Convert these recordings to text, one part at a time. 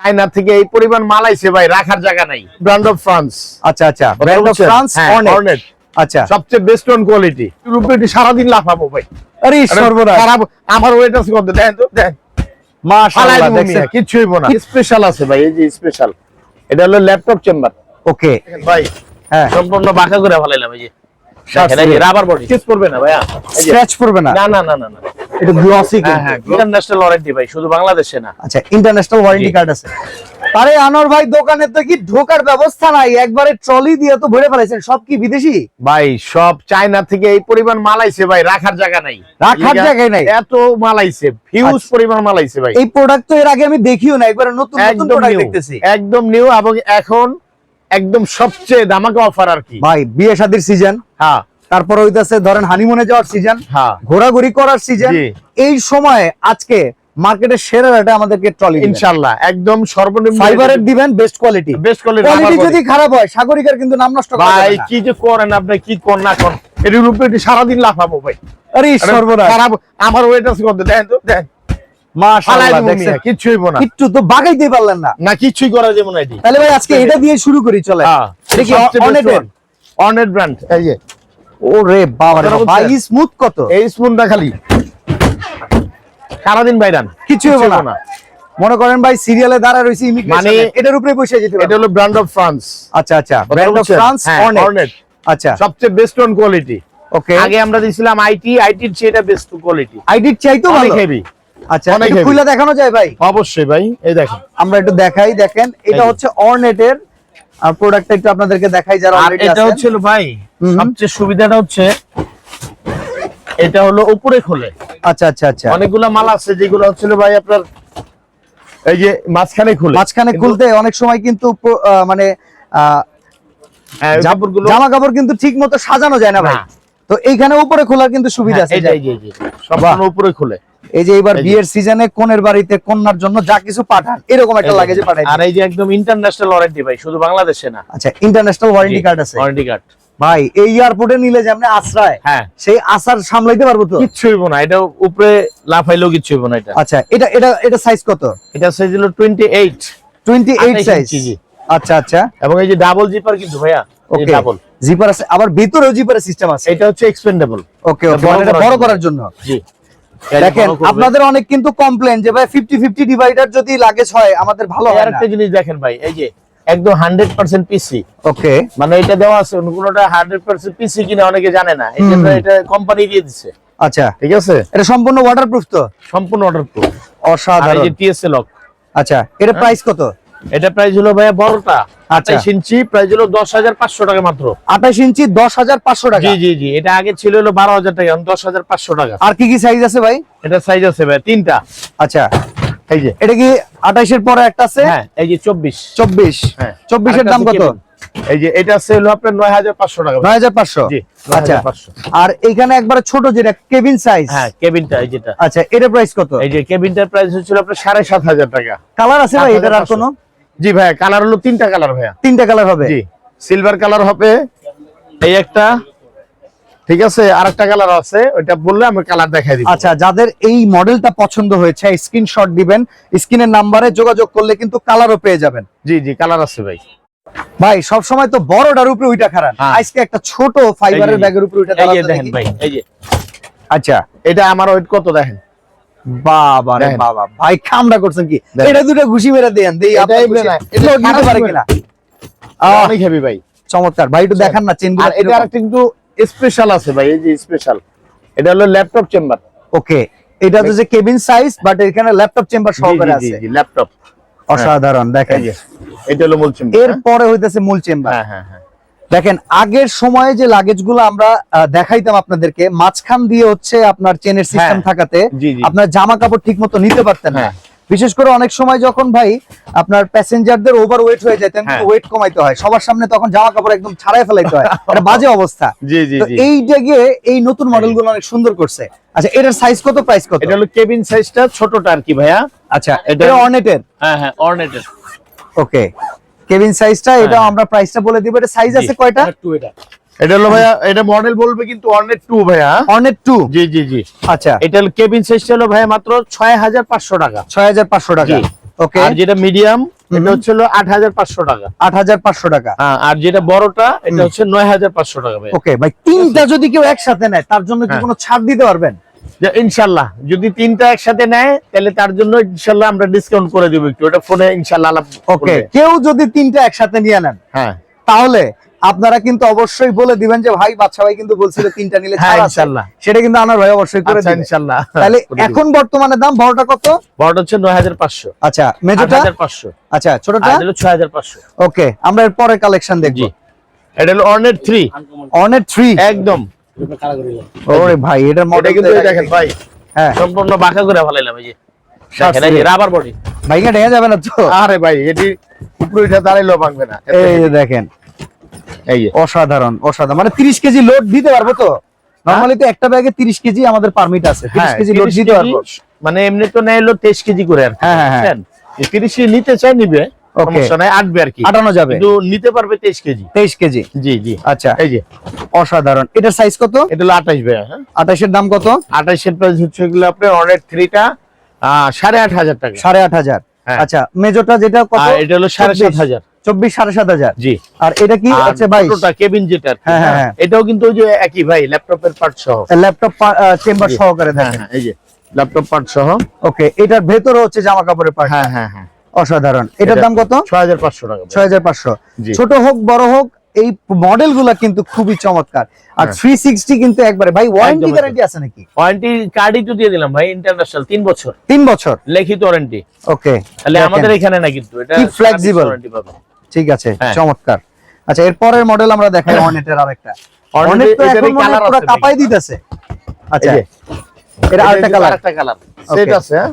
China থেকে এই পরিমাণ মাল আইছে ভাই রাখার জায়গা নাই। ব্র্যান্ড অফ ফ্রান্স আচ্ছা আচ্ছা। ব্র্যান্ড অফ ফ্রান্স অর্নেট আচ্ছা। সবচেয়ে বেস্ট অন কোয়ালিটি রুপিটি সারাদিন লাফাবো ভাই। আরে সর্বনাশ। খারাপ আমার ওয়েট আছে কত? দেখেন তো দেখেন মাশাআল্লাহ দেখছেন? কিচ্ছু হইব না। স্পেশাল আছে ভাই এই যে স্পেশাল এটা হলো ল্যাপটপ চেম্বার ওকে ভাই হ্যাঁ। সম্পূর্ণ বাঁকা করে ফেলাইলাম এই যে। রাবার বডি কিস করবে না ভাইয়া? স্ক্র্যাচ পড়বে না না না না না। এটা গ্লসি হ্যাঁ ইন্টারন্যাশনাল ওয়ারেন্টি ভাই শুধু বাংলাদেশে না। আচ্ছা ইন্টারন্যাশনাল ওয়ারেন্টি। কার্ড আছে। আরে আনোয়ার ভাই দোকানে তো কি ঢোকার ব্যবস্থা নাই? একবারে ট্রলি দিয়ে তো ভরে ফেলাইছেন। সব কি বিদেশি? ভাই সব চায়না থেকে এই পরিমাণ মাল আইছে ভাই রাখার জায়গা নাই। রাখার লিগা জায়গায় নাই। এত মাল আইছে হিউজ আচ্ছা। পরিমাণ মাল আইছে ভাই। এই প্রোডাক্ট তো এর আগে আমি দেখিও না একবারে নতুন নতুন প্রোডাক্ট দেখতেছি। একদম নিউ এবং এখন একদম সবচেয়ে দামাকা অফার আর কি। ভাই বিয়ে শাদির সিজন হ্যাঁ। তারপর হইতাছে ধরেন হানিমুনে যাওয়ার সিজন হ্যাঁ। ঘোরাঘুরি করার সিজন এই সময় আজকে মার্কেটের সেরা রেটে আমাদেরকে ট্রলি ইনশাআল্লাহ একদম সর্বনিম্ন ফাইবারের দিবেন। Best quality best quality quality যদি খারাপ হয় সাগরিকার কিন্তু নাম নষ্ট করা ভাই কি যে করেন আপনি কি কর না কর। এর রূপে সারাদিন লাফাবো ভাই? আরে আরে সর্বনাশ খারাপ আমার ওয়েট আছে কত দেখেন তো দেখেন কিচ্ছু বাগাইতে পারলেন না। না কিচ্ছুই করা যাবে না তাহলে ভাই আজকে এটা দিয়ে শুরু করি চলে অনেট ব্র্যান্ড এই যে। ওরে বাবা রে ভাই স্মুথ কত? এই স্পুনটা খালি। সারাদিন বাইরান কিছু হবে না। মনে করেন ভাই সিরিয়ালে দাঁড়া রয়েছে মানে- এটার উপরে বসে যেতে এটা হলো ব্র্যান্ড অফ ফ্রান্স আচ্ছা আচ্ছা। ব্র্যান্ড অফ ফ্রান্স অর্নেট আচ্ছা। সবচেয়ে বেস্ট অন কোয়ালিটি ওকে আগে আমরা দিছিলাম আইটি আইটির চেয়ে এটা বেস্ট কোয়ালিটি আইডির চাইতো ভালো। হেভি আচ্ছা খুলে দেখানো যায় ভাই? অবশ্যই ভাই এই দেখেন। আমরা একটু দেখাই দেখেন। এটা। হচ্ছে অর্নেটের প্রোডাক্টটা একটু আপনাদেরকে দেখাই যারা অলরেডি এটা হচ্ছে ভাই সবচেয়ে সুবিধাটা হচ্ছে এটা হলো উপরে খোলে। আচ্ছা আচ্ছা আচ্ছা। অনেকগুলা মাল আছে যেগুলো ভাই আপনার এই যে মাঝখানে খুলে। মাঝখানে খুলতে অনেক সময় কিন্তু মানে হ্যাঁ, জামা কাপড় কিন্তু ঠিক মতো সাজানো যায় না ভাই। তো এইখানে উপরে খোলার কিন্তু সুবিধা হ্যাঁ, আছে সম্পূর্ণ উপরে খুলে। এই যে এবার বিয়ের সিজনে কোনের বাড়িতে কন্যার জন্য যা কিছু পাঠান এরকম একটা লাগে যে, পাঠাই আর এই যে একদম ইন্টারন্যাশনাল ওয়ারেন্টি ভাই শুধু বাংলাদেশে না। আচ্ছা ইন্টারন্যাশনাল ওয়ারেন্টি কার্ড আছে। ওয়ারেন্টি কার্ড ভাই এই এয়ারপোর্টে নিলে যে আপনি আশ্রয় হ্যাঁ। সেই আসার সামলাইতে পারব তো? কিচ্ছু হইব না এটা উপরে লাফাইলেও কিচ্ছু হইব না এটা। আচ্ছা এটা এটা এটা সাইজ কত? এটা সাইজ হলো টোয়েন্টি এইট 28 28 সাইজ জি। আচ্ছা আচ্ছা। এবং এই যে ডাবল জিপার কিন্তু ভাইয়া ওকে ডাবল জিপার আছে আবার ভিতরেও জিপারের সিস্টেম আছে। এটা হচ্ছে এক্সপেন্ডেবল ওকে ওকে বড় মানে এটা বড় করার জন্য। জি। দেখেন আপনাদের অনেক কিন্তু কমপ্লেন যে ভাই 50 50 ডিভাইডার যদি লাগেজ হয় আমাদের ভালো হয় একটা জিনিস দেখেন ভাই এই যে একদম হান্ড্রেড পার্সেন্ট পিসি ওকে মানে এটা দেওয়া আছে কোনোটা হান্ড্রেড পার্সেন্ট পিসি কিনা অনেকে জানে না। এটা কোম্পানি দিয়ে দিচ্ছে আচ্ছা। ঠিক আছে? এটা সম্পূর্ণ ওয়াটারপ্রুফ তো? সম্পূর্ণ অর্ডার প্রুফ এই অসাধারণ টিএসএ লক আচ্ছা এটা প্রাইস কত? এটা প্রাইস হলো ভাইয়া বড়টা। আচ্ছা। আঠাইশ ইঞ্চি প্রাইস হলো দশ হাজার পাঁচশো টাকা মাত্র। 28 ইঞ্চি 10500 টাকা। জি জি জি। এটা আগে ছিল হলো বারো হাজার টাকা এখন দশ হাজার পাঁচশো টাকা। আর কি কি সাইজ আছে ভাই? এটা সাইজ আছে ভাই তিনটা। আচ্ছা। এই যে। এটা কি 28 এর পরে একটা আছে? হ্যাঁ এই যে চব্বিশ। 24 হ্যাঁ। 24 দাম কত? এই যে এটা আছে হলো আপনার নয় হাজার পাঁচশো টাকা 9500 জি আচ্ছা। 9500 আর এইখানে একবারে ছোট যেটা কেবিন সাইজ হ্যাঁ কেবিনটা এই যেটা। আচ্ছা এটা প্রাইস কত? এই যে কেবিনটার প্রাইস হচ্ছিল আপনার সাড়ে সাত হাজার টাকা। কালার আছে ভাই এটার আর কোনো? জি ভাইয়া কালার হলো তিনটা কালার ভাইয়া। তিনটা কালার হবে। জি সিলভার কালার হবে। এই একটা ঠিক আছে আর একটা কালার আছে ওইটা বললে আমি কালার দেখাই দিব আচ্ছা যাদের এই মডেলটা পছন্দ হয়েছে স্ক্রিনশট দিবেন স্ক্রিনের নাম্বারে যোগাযোগ করলে কিন্তু কালারও পেয়ে যাবেন। জি জি কালার আছে ভাই। ভাই সব সময় তো বড়টার উপরে ওইটা খারাপ। হ্যাঁ। আজকে একটা ছোট ফাইবারের ব্যাগের উপরে ওইটা দেখেন দেখি। ভাই এই যে। আচ্ছা এটা আমার ওয়েট কত দেখেন? বাবা রে বাবা ভাই খামড়া করছেন কি? এটা দুটো ঘুষি মেরে দেন দেই এটা আপনার এমনি খুশি। না, এটা এটা পারে কিনা? অনেক হেভি ভাই। চমৎকার। ভাই একটু দেখান। না চেন আর এটা কিন্তু স্পেশাল আছে ভাই এই যে স্পেশাল এটা হলো ল্যাপটপ চেম্বার ওকে এটা তো যে কেবিন সাইজ বাট এখানে ল্যাপটপ চেম্বার সহকারে আছে। ল্যাপটপ অসাধারণ দেখেন। এটা হলো মূল চেম্বার এরপরে হইতেছে মূল চেম্বার হ্যাঁ হ্যাঁ হ্যাঁ। দেখেন আগের সময়ে যে লাগেজগুলো আমরা দেখাইতাম আপনাদেরকে মাঝখান দিয়ে হচ্ছে আপনার চেনের সিস্টেম হ্যাঁ। থাকাতে। আপনার জামা কাপড় ঠিক মতো নিতে পারতেন না। হ্যাঁ। বিশেষ করে অনেক সময় যখন ভাই আপনার প্যাসেঞ্জারদের ওভার ওয়েট হয়ে যেতেন হ্যাঁ। ওয়েট কমাইতে হয়। সবার সামনে তখন জামা কাপড় একদম ছাড়াই ফেলাইতে হয়। এটা বাজে অবস্থা। এই জায়গায় এই নতুন মডেলগুলো অনেক সুন্দর করছে। আচ্ছা এটার সাইজ কত প্রাইস কত? এটা হলো কেবিন সাইজটা ছোটটা আর কি ভাইয়া। আচ্ছা এটা- এটা অর্নেটের হ্যাঁ হ্যাঁ অর্নেটেড ওকে কেবিন সাইজটা এটা হ্যাঁ। আমরা প্রাইসটা বলে দিব। এটা সাইজ আছে কয়টা? এটা এটা। হলো ভাইয়া এটা মডেল বলবে কিন্তু অর্নেট টু ভাইয়া। অর্নেট টু জি জি জি। আচ্ছা। এটা হলো কেবিন সাইজটা হলো ভাইয়া মাত্র ছয় হাজার পাঁচশো টাকা। ছয় হাজার পাঁচশো টাকা। জি। Okay. আর যেটা মিডিয়াম এটা হচ্ছে হলো আট হাজার পাঁচশো টাকা। আট হাজার পাঁচশো টাকা। হ্যাঁ, আর যেটা বড়টা এটা হচ্ছে নয় হাজার পাঁচশো টাকা ওকে ভাই তিনটা যদি কেউ একসাথে নেয় তার জন্য কি হ্যাঁ। কোনো ছাড় দিতে পারবেন? ইনশাল্লাহ যদি তিনটা একসাথে নেয় তাহলে তার জন্য ইনশাল্লাহ আমরা ডিসকাউন্ট করে দেবো একটু। ওটা ফোনে ইনশাল্লাহ ওকে কেউ যদি তিনটা একসাথে নিয়ে নেন হ্যাঁ। তাহলে আপনারা কিন্তু অবশ্যই বলে দিবেন যে ভাই বাচ্চা ভাই কিন্তু বলছিল তিনটা নিলে হ্যাঁ সেটা কিন্তু আনার ভাই অবশ্যই করে আচ্ছা দিবেন ইনশাল্লাহ। তাহলে এখন বর্তমানে দাম বড়টা কত? বড়টা হচ্ছে নয় হাজার পাঁচশো। আচ্ছা আট মেজোটা হাজার পাঁচশো। আচ্ছা ছোটটা? হলো ছয় হাজার পাঁচশো। ওকে আমরা এর পরে কালেকশন দেখব। এটা হলো অর্নেট থ্রি অনেক থ্রি একদম। ওরে ভাই এটার মডেল কিন্তু দেখেন ভাই হ্যাঁ। সম্পূর্ণ বাঁকা করে ফেলাইলাম এই যে। দেখেন এই রাবার বডি যাবে না তো? আরে ভাই এটি উপরে উঠে দাঁড়াইলেও ভাঙবে না। এই যে দেখেন। এই যে। অসাধারণ অসাধারণ। মানে তিরিশ কেজি লোড দিতে পারব তো? নর্মালি তো একটা ব্যাগে তিরিশ কেজি আমাদের পারমিট আছে। তিরিশ হ্যাঁ, কেজি লোড দিতে পারব। মানে এমনি তো নেয় হলো তেইশ কেজি করে আর কি। হ্যাঁ, হ্যাঁ, হ্যাঁ। বুঝছেন? এই তিরিশ কেজি নিতে চাই নিবে. সমস্যা নাই আটবে আর কি। আটানো যাবে। কিন্তু নিতে পারবে তেইশ কেজি। তেইশ কেজি? জি জি। আচ্ছা। এই যে। অসাধারণ। এটার সাইজ কত? এটা হলো আঠাশ ভাইয়া হ্যাঁ। আঠাশের দাম কত? আঠাশের প্রাইস হচ্ছে এগুলো আপনার অনেক থ্রিটা সাড়ে আট হাজার টাকা। সাড়ে আট হাজার। হ্যাঁ। আচ্ছা মেজোটা যেটা কত? এটা হলো সাড়ে সাত হাজার। চব্বিশ সাড়ে সাত হাজার। জি। আর এটা কি হচ্ছে কেবিন যেটা হ্যাঁ, হ্যাঁ, হ্যাঁ। এটাও কিন্তু ওই যে একই ভাই ল্যাপটপের পার্ট সহ। ল্যাপটপ চেম্বার সহকারে দেখেন। এই যে ল্যাপটপ পার্ট সহ। ওকে এটার ভেতরে হচ্ছে জামা কাপড়ের পার্ট হ্যাঁ হ্যাঁ হ্যাঁ। অসাধারণ। এটার দাম কত? ছয় হাজার পাঁচশো টাকা ছয় হাজার পাঁচশো। ছোট হোক বড় হোক এই মডেলগুলা কিন্তু খুবই চমৎকার। আর হ্যাঁ। থ্রি সিক্সটি কিন্তু একবারে। ভাই ওয়ারেন্টি গ্যারান্টি আছে নাকি? ওয়ারেন্টি কার্ডই তো দিয়ে দিলাম ভাই ইন্টারন্যাশনাল তিন বছর। তিন বছর? লিখিত ওয়ারেন্টি ওকে তাহলে আমাদের এখানে না কিন্তু এটা কি পাবে। ঠিক আছে হ্যাঁ। চমৎকার। আচ্ছা এর পরের মডেল আমরা দেখাই অনেটের আরেকটা। Hornet অনেট তো এখন মনে পুরো কাপাই দিতেছে। আচ্ছা এটা আরেকটা কালার আরেকটা কালার সেট আছে হ্যাঁ?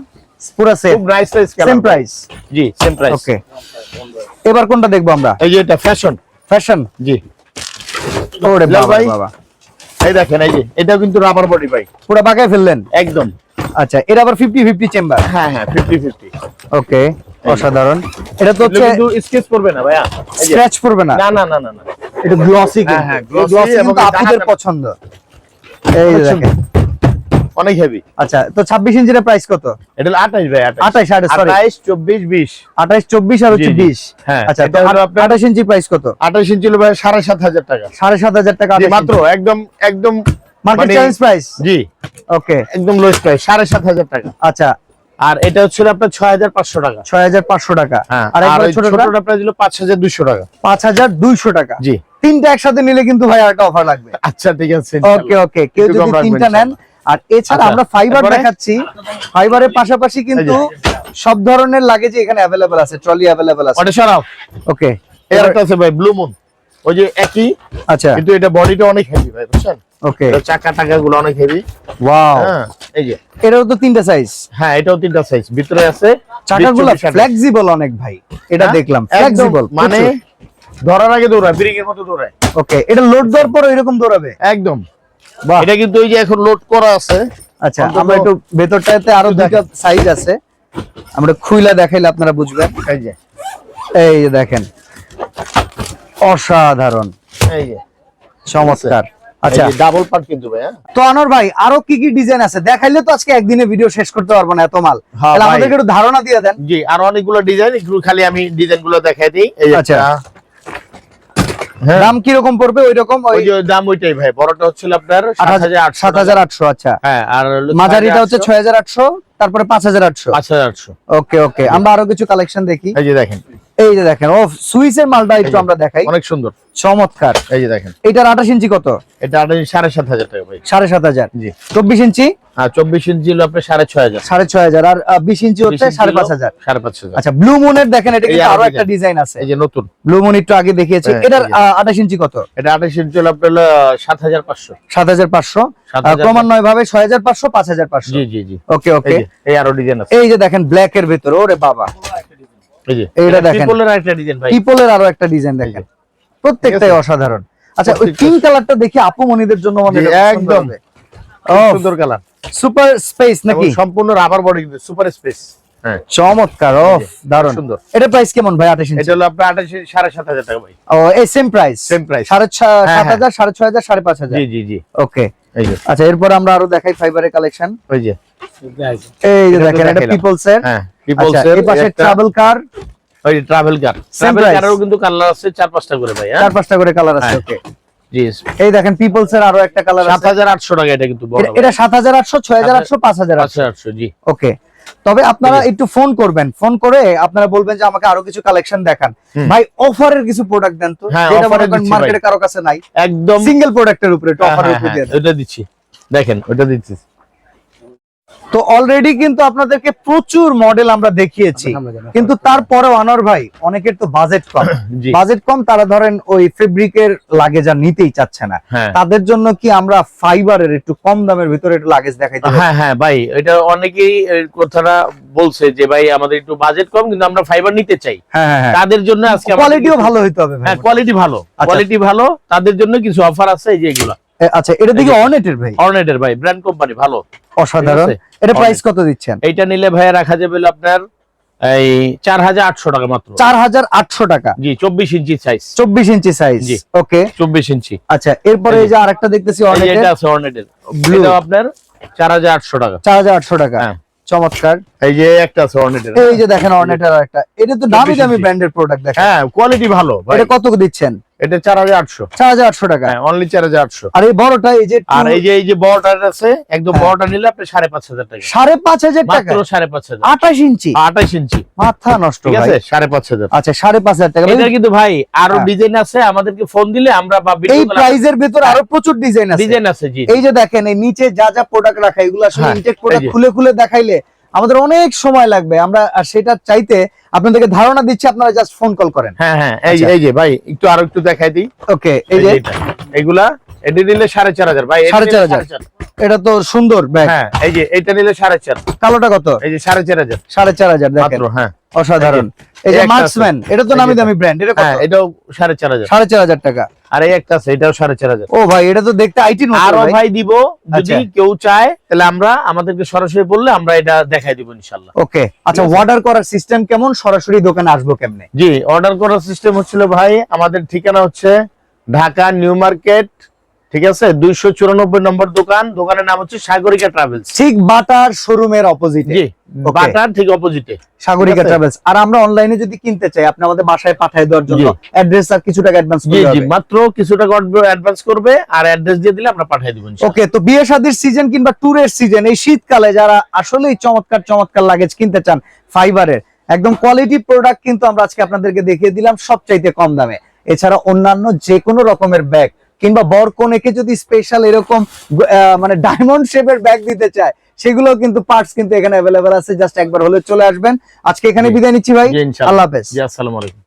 পুরো সেম খুব নাইস সাইজ সেম প্রাইস জি সেম প্রাইস ওকে এবার কোনটা দেখব আমরা? এই যে এটা ফ্যাশন ফ্যাশন জি। ওরে বাবা। বাবা। এই দেখেন এই যে এটাও কিন্তু রাবার বডি ভাই। পুরো বাঁকায় ফেললেন? একদম। আচ্ছা এটা আবার ফিফটি ফিফটি চেম্বার হ্যাঁ হ্যাঁ 50 50 ওকে অসাধারণ। এটা তো হচ্ছে কিন্তু স্কেচ করবে না ভাইয়া। এই যে। স্ক্র্যাচ পড়বে না? না না না না না। এটা গ্লসি হ্যাঁ, হ্যাঁ, গ্লসি এবং কিন্তু আপনাদের পছন্দ। এই দেখেন। অনেক হেভি আচ্ছা তো 26 ইঞ্চির প্রাইস কত? এটা হলো 28 ভাই 28 28 আরে সরি 28 24 20 28 24 আর হচ্ছে জি, জি। 20 হ্যাঁ, আচ্ছা আপনার- 28 ইঞ্চি প্রাইস কত? 28 ইঞ্চি হলো ভাই 7500 টাকা। 7500 টাকা মাত্র একদম একদম মার্কেট চ্যালেঞ্জ প্রাইস জি। ওকে একদম লোয়েস্ট প্রাইস 7500 টাকা। আচ্ছা। আর এটা হচ্ছে আপনার 6500 টাকা। 6500 টাকা। হ্যাঁ আর আর একবার ওই ছোটটা? ছোটটা প্রাইস হলো 5200 টাকা। 5200 টাকা। জি। তিনটা একসাথে নিলে কিন্তু ভাই আরেকটা অফার লাগবে। আচ্ছা ঠিক আছে ওকে ওকে কেউ যদি তিনটা নেন আর এছাড়া আচ্ছা, আমরা ফাইবার দেখাচ্ছি। ফাইবারের পাশাপাশি কিন্তু সব ধরনের লাগেজ এখানে অ্যাভেলেবল আছে ট্রলি অ্যাভেলেবল আছে। ওটা সরাও। ওকে এর আছে ভাই ব্লু মুন ওই যে একই আচ্ছা। কিন্তু এটা বডিটা অনেক হেভি ভাই বুঝছেন? ওকে চাকা টাকা গুলো অনেক হেভি ওয়াও হ্যাঁ এই যে। এটাও তো তিনটা সাইজ হ্যাঁ এটাও তিনটা সাইজ ভিতরে আছে চাকাগুলো 20, 24, ফ্লেক্সিবল অনেক ভাই। এটা হ্যাঁ? দেখলাম ফ্লেক্সিবল মানে ধরার আগে দৌড়ায় ব্রিং এর মতো দৌড়ায়। ওকে এটা লোড দেওয়ার পর এরকম দৌড়াবে? একদম। এটা কিন্তু ওই যে এখন লোড করা আছে। আচ্ছা আমরা একটু ভেতরটাতে আরও দুইটা সাইজ আছে। আমরা খুইলা দেখাইলে আপনারা বুঝবেন। এই যে। এই যে দেখেন। অসাধারণ। এই যে। চমৎকার। আচ্ছা। ডাবল পার্ট কিন্তু ভাই হ্যাঁ। তো আনোয়ার ভাই আরও কি কি ডিজাইন আছে? দেখাইলে তো আজকে একদিনে ভিডিও শেষ করতে পারব না এত মাল। হ্যাঁ, তাহলে আমাদেরকে একটু ধারণা দিয়ে দেন। জি আর অনেকগুলো ডিজাইন একটু খালি আমি ডিজাইনগুলো দেখাই দিই। এই আচ্ছা। হ্যাঁ। দাম কি রকম পড়বে ওই রকম ওই যে দাম ওইটাই ভাই বড়টা হচ্ছিল আপনার সাত হাজার আটশো। সাত হাজার আটশো আচ্ছা। হ্যাঁ আর মাঝারিটা হচ্ছে ছয় হাজার আটশো তারপরে পাঁচ হাজার আটশো। পাঁচ হাজার আটশো। ওকে ওকে। আমরা আরও কিছু কালেকশন দেখি। এই যে দেখেন। এই যে দেখেন ও সুইসের মালটা একটু আমরা দেখাই। অনেক সুন্দর। চমৎকার। এই যে দেখেন। এটার আঠাশ ইঞ্চি কত? এটা আঠাশ সাড়ে সাত হাজার টাকা ভাই। সাড়ে সাত হাজার। জি। চব্বিশ ইঞ্চি? আর চব্বিশ ইঞ্চি হলো আপনার সাড়ে ছয় হাজার। সাড়ে ছয় হাজার। আর বিশ ইঞ্চি হচ্ছে সাড়ে পাঁচ হাজার। সাড়ে পাঁচ হাজার। আচ্ছা ব্লু মুনের দেখেন এটা কিন্তু আরও একটা ডিজাইন আছে। এই যে নতুন। ব্লু মুন একটু আগে দেখিয়েছি। হ্যাঁ, এটার। আঠাশ ইঞ্চি কত? এটা আঠাশ ইঞ্চি হলো আপনার সাত হাজার পাঁচশো। সাত হাজার পাঁচশো। ক্রমান্বয় ভাবে ছয় হাজার পাঁচশো পাঁচ হাজার পাঁচশো। জি জি জি। ওকে এই ওকে যে, এই আরও ডিজাইন আছে। এই যে দেখেন ব্ল্যাক এর ভেতরে ওরে বাবা। এটা দেখেন। ডিজাইন ভাই। পিপলের আরও একটা ডিজাইন দেখেন। প্রত্যেকটাই অসাধারণ। আচ্ছা ওই পিঙ্ক কালারটা দেখি আপু মনিদের জন্য মনে একদম। সুন্দর কালার সুপার স্পেস নাকি? সম্পূর্ণ রাবার বডি সুপার স্পেস হ্যাঁ। চমৎকার ও জি, দারুণ। সুন্দর। এটা প্রাইস কেমন ভাই আঠাশ ইঞ্চি এটা হলো আপনার আঠাশ সাড়ে সাত হাজার টাকা ভাই। ও এই সেম প্রাইস Same price। সাড়ে ছ- সাত। হাজার সাড়ে ছয় হাজার সাড়ে পাঁচ হাজার। জি জি জি। ওকে এই যে। আচ্ছা এরপর আমরা আরও দেখাই ফাইবারের কালেকশন ওই যে। এই যে দেখেন এটা। পিপলস এর হ্যাঁ পিপলস এর এই পাশে ট্রাভেল কার ওই ট্রাভেল কার ট্রাভেল কারও কিন্তু কালার আছে চার পাঁচটা করে ভাই হ্যাঁ? চার পাঁচটা করে কালার আছে হ্যাঁ। ওকে জি এই দেখেন পিপলস এর আরও একটা কালার সাত আছে হাজার আটশো টাকা এটা কিন্তু বড় এটা- এটা সাত হাজার আটশো ছয় হাজার আটশো পাঁচ হাজার আটশো। আটশো জি। ওকে তবে আপনারা একটু ফোন করবেন। ফোন করে আপনারা বলবেন যে আমাকে আরও কিছু কালেকশন দেখান। ভাই অফারের কিছু প্রোডাক্ট দেন তো। হ্যাঁ, যেটা মার্কেটে কারও কাছে নাই। একদম। সিঙ্গেল প্রোডাক্টের উপরে হ্যাঁ, অফারের হ্যাঁ, উপরে দিয়ে হ্যাঁ, দিচ্ছি। দেখেন ওটা দিচ্ছি। তো অলরেডি কিন্তু আপনাদেরকে প্রচুর মডেল আমরা দেখিয়েছি। কিন্তু তারপরেও আনোয়ার ভাই অনেকের তো বাজেট কম। বাজেট কম তারা ধরেন ওই ফেব্রিকের লাগেজ আর নিতেই চাচ্ছে না। হ্যাঁ। তাদের জন্য কি আমরা ফাইবারের একটু কম দামের ভিতরে একটু লাগেজ দেখাইতে পারি? হ্যাঁ হ্যাঁ ভাই এটা অনেকেই কথাটা বলছে যে ভাই আমাদের একটু বাজেট কম কিন্তু আমরা ফাইবার নিতে চাই। হ্যাঁ হ্যাঁ তাদের জন্য আজকে কোয়ালিটিও ভালো হইতে হবে হ্যাঁ কোয়ালিটি ভালো। আচ্ছা। কোয়ালিটি ভালো তাদের জন্য কিছু অফার আছে এই যে এগুলা। এ, আচ্ছা এটা দিকে যে- ভাই। অর্নেটের ভাই ব্র্যান্ড কোম্পানি ভালো। অসাধারণ। এটা প্রাইস কত দিচ্ছেন? এইটা নিলে ভাইয়া রাখা যাবে আপনার এই চার হাজার আটশো টাকা মাত্র। চার হাজার আটশো টাকা। জি চব্বিশ ইঞ্চি সাইজ চব্বিশ ইঞ্চি সাইজ। ওকে চব্বিশ ইঞ্চি। আচ্ছা এরপরে এই যে আরেকটা দেখতেছি এটা অর্নেটের। এটা আপনার চার হাজার আটশো টাকা। চার হাজার আটশো টাকা। হ্যাঁ। চমৎকার। এই যে একটা আছে অর্নেটের এই যে দেখেন অনেটের আরেকটা। এটা তো দামি দামি ব্র্যান্ডের প্রোডাক্ট দেখেন। হ্যাঁ কোয়ালিটি ভালো এটা কত দিচ্ছেন? এটা চার হাজার আটশো। চার হাজার আটশো টাকা। হ্যাঁ অনলি চার হাজার আটশো। আর এই বড়টা এই যে আর এই যে এই যে বড়টা আছে একদম হ্যাঁ। বড়টা নিলে আপনি সাড়ে পাঁচ হাজার টাকা। সাড়ে পাঁচ হাজার টাকা? মাত্র ইঞ্চি? আঠাশ ইঞ্চি। মাথা নষ্ট ঠিক আছে? সাড়ে পাঁচ হাজার। আচ্ছা সাড়ে পাঁচ হাজার টাকা। এটা কিন্তু ভাই আরও হ্যাঁ। ডিজাইন আছে আমাদেরকে ফোন দিলে আমরা বা এই প্রাইজের ভিতর আরও প্রচুর ডিজাইন আছে। ডিজাইন আছে জি এই যে দেখেন এই নিচে যা যা প্রোডাক্ট রাখা এগুলো আসলে হ্যাঁ, ইনটেক প্রোডাক্ট খুলে খুলে দেখাইলে আমাদের অনেক সময় লাগবে আমরা আর সেটা চাইতে আপনাদেরকে ধারণা দিচ্ছি আপনারা জাস্ট ফোন কল করেন হ্যাঁ হ্যাঁ এই যে আচ্ছা। এই যে ভাই একটু আরও একটু দেখাই দিই ওকে এই যে। এগুলা নিলে সাড়ে চার হাজার ভাই সাড়ে চার হাজার। এটা তো সুন্দর ব্যাগ। হ্যাঁ এই যে এটা নিলে সাড়ে চার। কালোটা কত? এই যে সাড়ে চার হাজার। সাড়ে চার হাজার দেখেন। হ্যাঁ। অসাধারণ। এই যে মার্কসম্যান এটা তো নামি দামি ব্র্যান্ড এটা কত? হ্যাঁ এটাও সাড়ে চার হাজার। সাড়ে চার হাজার টাকা। আর এই একটা আছে এটাও সাড়ে চার হাজার। ও ভাই এটা তো দেখতে আইটি আরও ভাই। দিব যদি আচ্ছা। কেউ চায় তাহলে আমরা আমাদেরকে সরাসরি বললে আমরা এটা দেখাই দিব ইনশাল্লাহ ওকে আচ্ছা অর্ডার করার সিস্টেম কেমন? সরাসরি দোকানে আসব কেমনে? জি অর্ডার করার সিস্টেম হচ্ছিল ভাই আমাদের ঠিকানা হচ্ছে ঢাকা নিউ মার্কেট ঠিক আছে? দুইশো চুরানব্বই নম্বর দোকান। দোকানের নাম হচ্ছে সাগরিকা ট্রাভেলস। ঠিক বাটার শোরুমের অপোজিটে বাটার ঠিক অপোজিটে সাগরিকা ট্রাভেলস। আর আমরা অনলাইনে যদি কিনতে চাই আপনি আমাদের বাসায় পাঠিয়ে দেওয়ার জন্য অ্যাড্রেস আর কিছু টাকা অ্যাডভান্স জি জি মাত্র কিছু টাকা অ্যাডভান্স করবে আর অ্যাড্রেস দিয়ে দিলে আমরা পাঠিয়ে দিব। ওকে তো বিয়ে শাদীর সিজন কিংবা ট্যুরের সিজন এই শীতকালে যারা আসলেই চমৎকার চমৎকার লাগেজ কিনতে চান ফাইবারের একদম কোয়ালিটি প্রোডাক্ট কিন্তু আমরা আজকে আপনাদেরকে দেখিয়ে দিলাম সবচাইতে কম দামে। এছাড়া অন্যান্য যে কোনো রকমের ব্যাগ কিংবা বর কনেকে যদি স্পেশাল এরকম মানে ডায়মন্ড শেপের ব্যাগ দিতে চায় সেগুলো কিন্তু পার্টস কিন্তু এখানে অ্যাভেলেবেল আছে। জাস্ট একবার হলে চলে আসবেন। আজকে এখানে বিদায় নিচ্ছি ভাই। আল্লাহ হাফেজ। আসসালামু আলাইকুম।